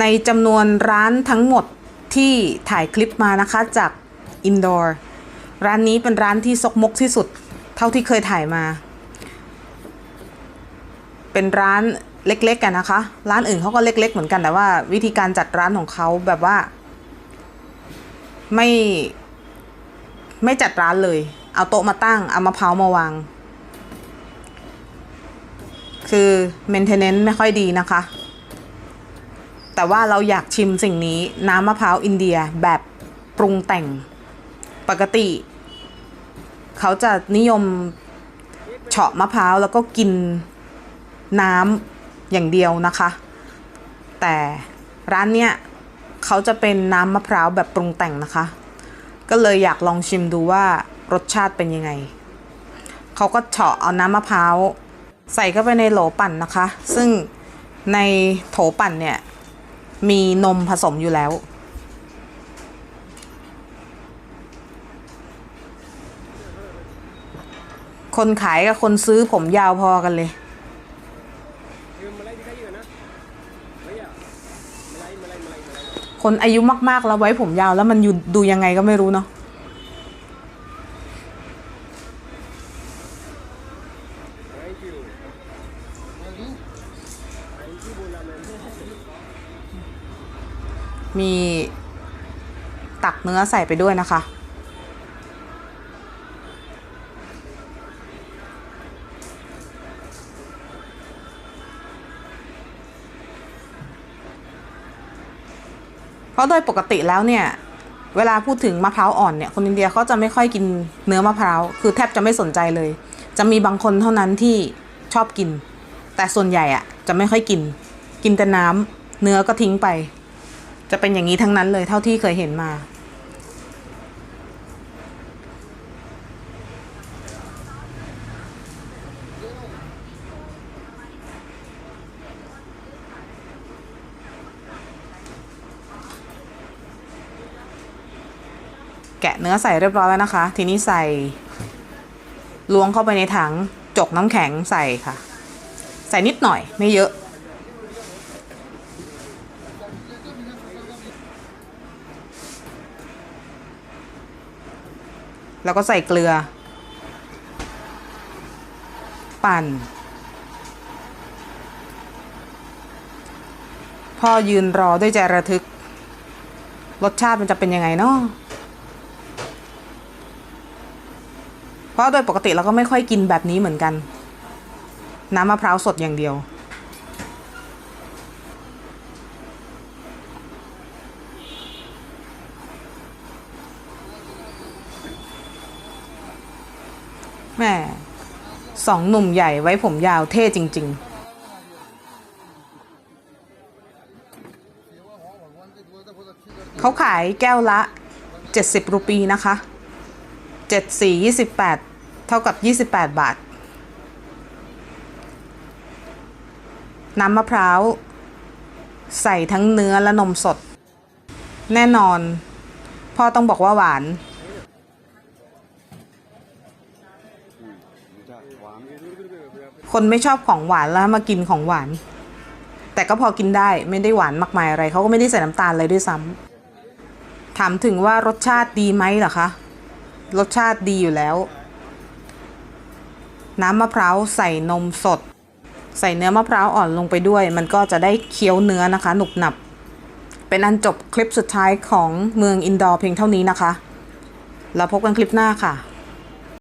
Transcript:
ในจำนวนร้านทั้งหมดที่ถ่ายคลิปมานะคะจากอินดอร์ร้านนี้เป็นร้านที่ซกมกที่สุด เท่าที่เคยถ่ายมา เป็นร้านเล็กๆกันนะคะ ร้านอื่นเขาก็เล็ก ๆ เหมือนกันแต่ว่า วิธีการจัดร้านของเขาแบบว่า ไม่ไม่จัดร้านเลย เอาโต๊ะมาตั้ง เอามะพร้าวมาวาง คือ maintenance ไม่ค่อยดีนะคะ แต่ว่าเราอยากชิมสิ่งนี้น้ำมะพร้าวอินเดียแบบปรุงแต่งปกติ เขาจะนิยมเฉาะมะพร้าวแล้วก็กินน้ำอย่างเดียวนะคะ แต่ร้านเนี้ยเขาจะเป็นน้ำมะพร้าวแบบปรุงแต่งนะคะ ก็เลยอยากลองชิมดูว่ารสชาติเป็นยังไง เขาก็เฉาะเอาน้ำมะพร้าวใส่เข้าไปในโหลปั่นนะคะ ซึ่งในโถปั่นเนี่ย มีนมผสมอยู่แล้ว คนขายกับคนซื้อผมยาวพอกันเลยคนอายุมาก ๆ แล้วไว้ผมยาวแล้วมันอยู่ดูยังไงก็ไม่รู้เนาะ มีตักเนื้อใส่ไปด้วยนะคะ เพราะโดยปกติแล้วเนี่ย เวลาพูดถึงมะพร้าวอ่อนเนี่ย คนอินเดียเขาจะไม่ค่อยกินเนื้อมะพร้าว คือแทบจะไม่สนใจเลย จะมีบางคนเท่านั้นที่ชอบกิน แต่ส่วนใหญ่อะจะไม่ค่อยกิน กินแต่น้ำเนื้อก็ทิ้งไป จะเป็นอย่างนี้ทั้งนั้นเลยเท่าที่เคยเห็นมาแกะเนื้อใส่เรียบร้อยแล้วนะคะ ทีนี้ใส่ล้วงเข้าไปในถังจกน้ำแข็งใส่ค่ะ ใส่นิดหน่อยไม่เยอะ แล้วก็ใส่เกลือ ปั่น พ่อยืนรอด้วยใจระทึก รสชาติมันจะเป็นยังไงเนาะเพราะโดยปกติเราก็ไม่ค่อยกินแบบนี้เหมือนกัน น้ำมะพร้าวสดอย่างเดียว แม่สองหนุ่มใหญ่ไว้ผมยาวเท่จริง ๆเขาขายแก้วละ 70 รูปีนะคะ 7 4 28 เท่ากับ 28 บาท น้ำมะพร้าว ใส่ทั้งเนื้อและนมสด แน่นอน พ่อต้องบอกว่าหวาน คนไม่ชอบของหวานแล้วมากินของหวาน แต่ก็พอกินได้ไม่ได้หวานมากมายอะไรเขาก็ไม่ได้ใส่น้ำตาลเลยด้วยซ้ำถามถึงว่ารสชาติดีไหมเหรอคะรสชาติดีอยู่แล้ว น้ำมะพร้าวใส่นมสด ใส่เนื้อมะพร้าวอ่อนลงไปด้วย มันก็จะได้เคี้ยวเนื้อนะคะ หนุบหนับ เป็นอันจบคลิปสุดท้ายของเมืองอินดอร์เพียงเท่านี้นะคะ แล้วพบกันคลิปหน้าค่ะ